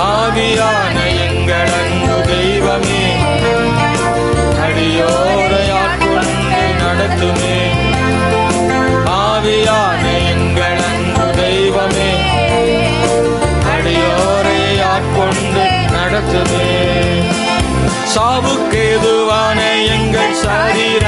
ஆவியான எங்கள் அன்பு தெய்வமே. அடியோரை நடத்துமே. ஆவியான எங்கள் அன்பு தெய்வமே. அடியோரை ஆட்கொண்டு நடத்துமே. சாவுக்கேதுவான எங்கள் சாரிய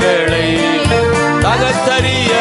தங்களை தகத்தறிய